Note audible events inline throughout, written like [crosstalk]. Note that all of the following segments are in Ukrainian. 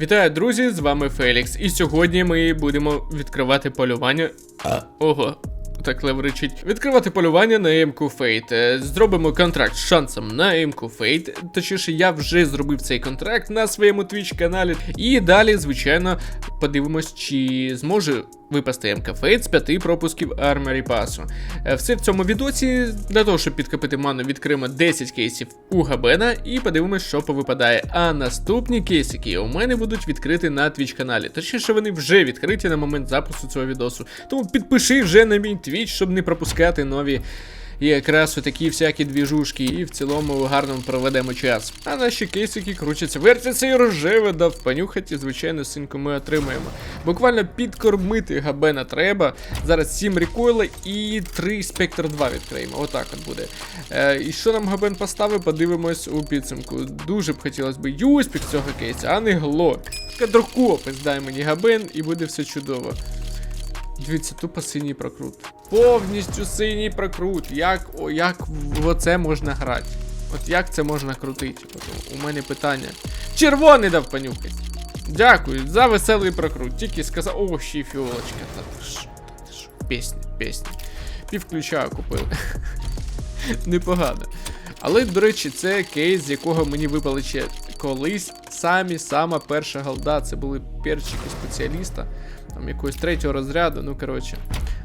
Вітаю, друзі! З вами Фелікс. І сьогодні ми будемо відкривати полювання. Ого. Так левричить. Відкривати полювання на Емку Фейт. Зробимо контракт з шансом на Емку Фейт. Точніше, я вже зробив цей контракт на своєму Twitch каналі. І далі, звичайно, подивимось, чи зможе випасти МК з п'яти пропусків арморі пасу. Е, Все в цьому відосі для того, щоб підкопити ману, відкриємо 10 кейсів у Габена і подивимось, що повипадає. А наступні кейсики у мене будуть відкриті на Twitch каналі. Точніше, вони вже відкриті на момент запису цього відосу. Тому підпиши вже на мій Twitch, щоб не пропускати нові. І якраз такі всякі двіжушки, і в цілому гарно проведемо час. А наші кейсики крутяться, вертяться і рожеве дав понюхати, звичайно, синьку ми отримаємо. Буквально підкормити габена треба. Зараз 7 рекойла і 3 спектр 2 відкриємо. Отак от буде. Е, і що нам габен поставив, подивимось у підсумку. Дуже б хотілося б юспік цього кейса, а не гло. Кадрокопець дай мені габен і буде все чудово. Дивіться, тупо синій прокрут. Повністю синій прокрут. Як, о, як в оце можна грати? От як це можна крутити? У мене питання. Червоний дав понюхати. Дякую за веселий прокрут. Тільки сказав. О, ще й фіолочка. Та ти та ти що? Пісня, пісня. Пів купили. [laughs] Непогано. Але, до речі, це кейс, з якого мені випали ще колись самі сама перша голда. Це були перчики спеціаліста, там якогось третього розряду. Ну, коротше,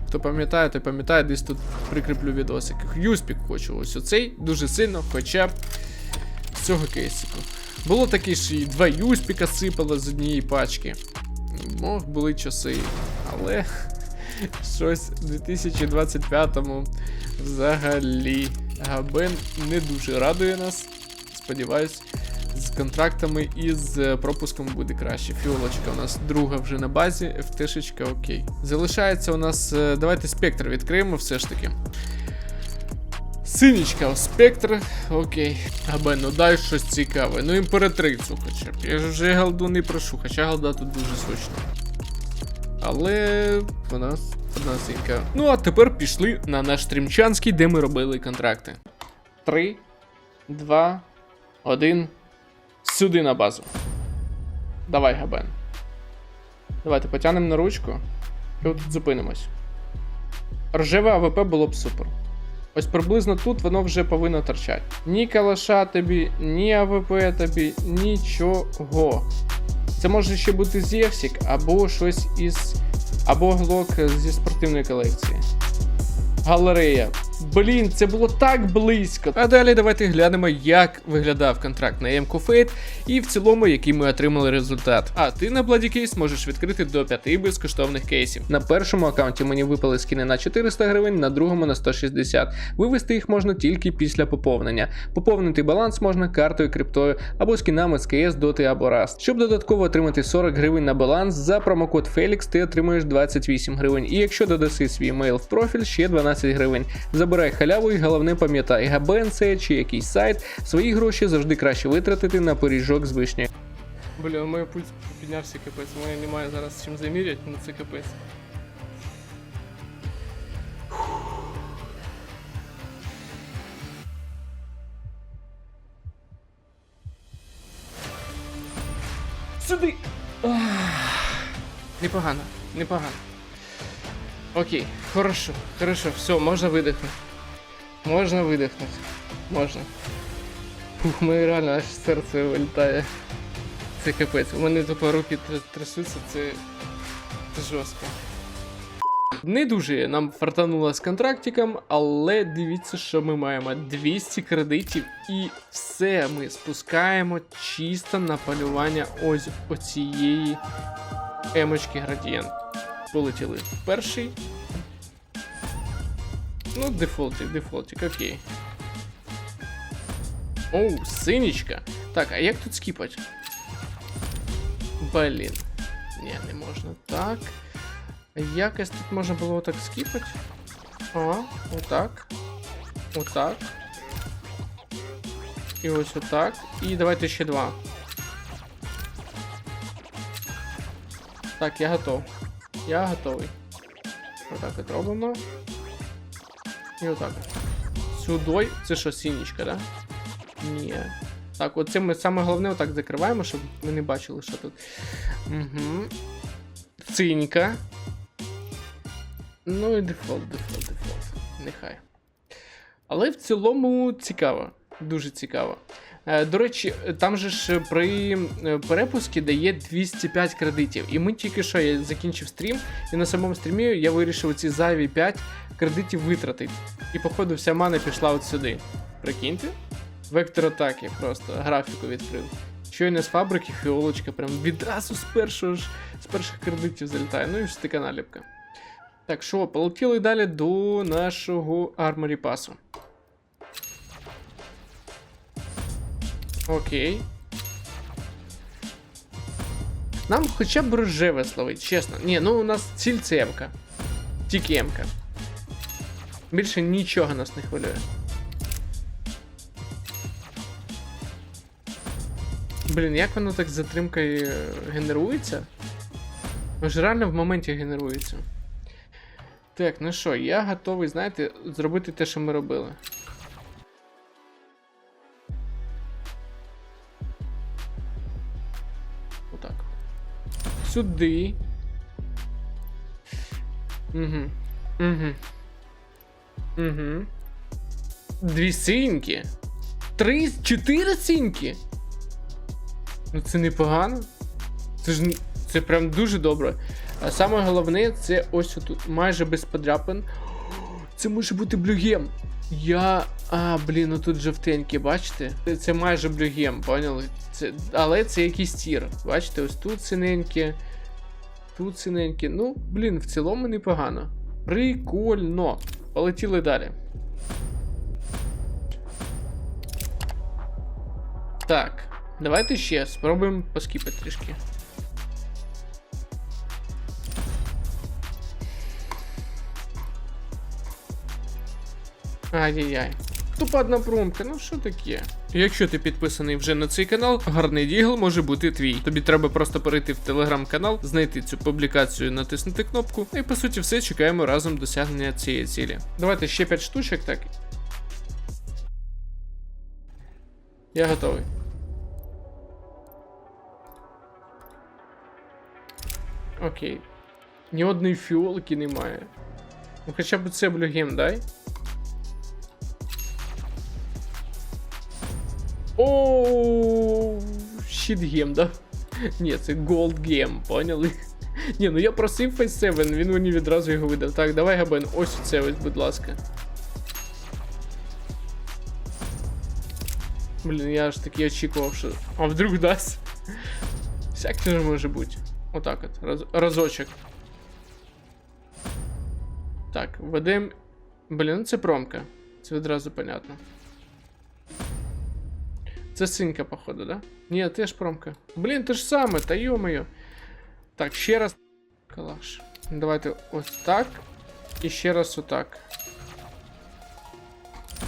хто пам'ятає, той пам'ятає, десь тут прикріплю відосик. Юспік хочу. Ось оцей дуже сильно, хоча б з цього кейсику. Було таке, що і два юспіка сипало з однієї пачки. Мог були часи, але [laughs] щось в 2025-му взагалі Габен не дуже радує нас. Сподіваюсь, з контрактами і з е, пропуском буде краще. Фіолочка у нас друга вже на базі, ФТшечка окей. Залишається у нас. е, Давайте спектр відкриємо все ж таки. Синічка, спектр, окей. Габен, ну дай щось цікаве. Ну імператрицю хоча б. Я ж вже голду не прошу, хоча голда тут дуже сочна. Але у нас одна синька. Ну а тепер пішли на наш стрімчанський, де ми робили контракти. Три, два, один. Сюди на базу. Давай, Габен. Давайте потягнемо на ручку. І отут зупинимось. Рожеве АВП було б супер. Ось приблизно тут воно вже повинно торчати. Ні калаша тобі, ні АВП тобі, нічого. Це може ще бути Зевсік, або щось із. або глок зі спортивної колекції. Галерея. Блін, це було так близько. А далі давайте глянемо, як виглядав контракт на MQ Fate і в цілому, який ми отримали результат. А ти на Bloody Case можеш відкрити до 5 безкоштовних кейсів. На першому аккаунті мені випали скини на 400 гривень, на другому на 160. Вивести їх можна тільки після поповнення. Поповнити баланс можна картою, криптою або скінами з КС, Доти або Rust. Щоб додатково отримати 40 гривень на баланс, за промокод Felix ти отримуєш 28 гривень. І якщо додаси свій емейл в профіль, ще 12 гривень. Забирай халяву і головне пам'ятай, ГБН це чи якийсь сайт, свої гроші завжди краще витратити на пиріжок з вишні. Бля, мене пульс піднявся капець, мене немає зараз чим заміряти, ну це капець. Сюди! Непогано, непогано. Окей, хорошо, хорошо, все, можна видихнути. Можна видихнути. Можна. Фух, мене реально аж серце вилітає. Це капець. У мене тупо руки трясуться, це, жорстко. Не дуже нам фартануло з контрактиком, але дивіться, що ми маємо 200 кредитів, і все ми спускаємо чисто на полювання ось оцієї емочки градієнт. Полетіли перший. Ну, дефолтик, дефолтик, окей. Оу, синічка. Так, а як тут скіпать? Блін. Ні, не можна. Так. Якось тут можна було отак скіпати. О, отак. Отак. І ось отак. І давайте ще два. Так, я готов. Я готовий. Отак от робимо. І отак. от. Сюдой. Це що, сінічка, да? Ні. Так, оце ми саме головне отак закриваємо, щоб ми не бачили, що тут. Угу. Цинька. Ну і дефолт, дефолт, дефолт. Нехай. Але в цілому цікаво. Дуже цікаво. Е, До речі, там же ж при е, перепуску дає 205 кредитів. І ми тільки що я закінчив стрім, і на самому стрімі я вирішив ці зайві 5 кредитів витратити. І походу вся мана пішла от сюди. Прикиньте? Вектор атаки, просто графіку відкрив. Щойно з фабрики фіолочка прям відразу з першого ж з перших кредитів залітає. Ну і ж така наліпка. Так, що, полетіли далі до нашого арморі пасу. Окей. Нам хоча б рожеве словить, чесно. Ні, ну у нас ціль це М-ка. Тільки М-ка. Більше нічого нас не хвилює. Блін, як воно так з затримкою генерується? Воно ж реально в моменті генерується. Так, ну що, я готовий, знаєте, зробити те, що ми робили. Отак. Сюди. Угу. Угу. Угу. Дві синьки. Три, чотири синьки. Ну це непогано. Це ж це прям дуже добре. А саме головне, це ось тут, майже без подряпин. Це може бути блюгем. Я. А, блін, ну тут жовтенькі, бачите? Це, це майже блюгем, поняли? Це, але це якийсь тір. Бачите, ось тут синеньке, тут синеньке. Ну, блін, в цілому непогано. Прикольно. Полетіли далі. Так, давайте ще спробуємо поскіпати трішки. Ай-яй-яй. Тупа одна промка, ну що таке? Якщо ти підписаний вже на цей канал, гарний дігл може бути твій. Тобі треба просто перейти в телеграм-канал, знайти цю публікацію, натиснути кнопку, і по суті все чекаємо разом досягнення цієї цілі. Давайте ще 5 штучок, так. Я готовий. Окей. Ні одної фіолки немає. Ну хоча б це блюгем дай. О, щитгем, да? Ні, це голдгем, поняли? Ні, ну я просив Face 7, він мені відразу його видав. Так, давай габен, ось це ось, будь ласка. Блін, я ж таки очікував, що. А вдруг дасть? Всяке ж може бути. Отак от. Раз... Разочок. Так, ведем. Блін, ну це промка. Це відразу понятно. Це синька, походу, да? Ні, теж промка. Блін, те ж саме, та йо-моє. Так, ще раз. Калаш. Давайте ось так. І ще раз отак.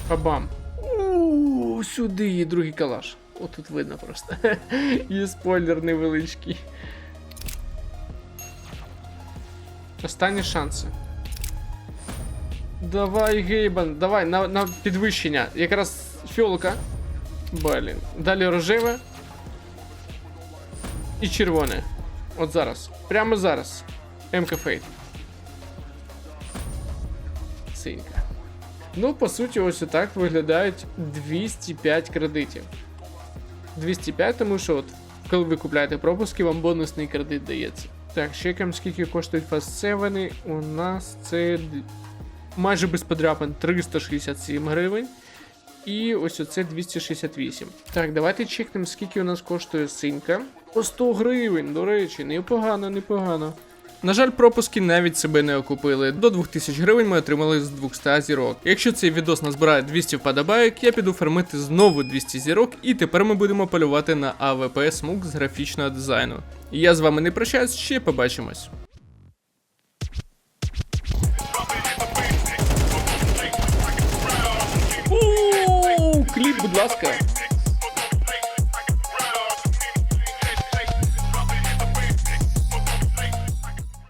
Бабам. Ууу, сюди є другий калаш. О, тут видно просто. [laughs] Є спойлер невеличкий. Останні шанси. Давай, Гейбан, давай, на, на підвищення. Якраз фіолка. Блін. Далі рожеве. І червоне. От зараз. Прямо зараз. МК Фейт. Синька. Ну, по суті, ось отак виглядають 205 кредитів. 205, тому що от, коли ви купляєте пропуски, вам бонусний кредит дається. Так, чекаємо, скільки коштують Fast 7. У нас це майже без подряпин 367 гривень. І ось оце 268. Так, давайте чекнемо, скільки у нас коштує синька. По 100 гривень, до речі, непогано, непогано. На жаль, пропуски навіть себе не окупили. До 2000 гривень ми отримали з 200 зірок. Якщо цей відос назбирає 200 вподобайок, я піду фармити знову 200 зірок, і тепер ми будемо полювати на АВП смуг з графічного дизайну. Я з вами не прощаюсь, ще побачимось. Ууу, будь ласка.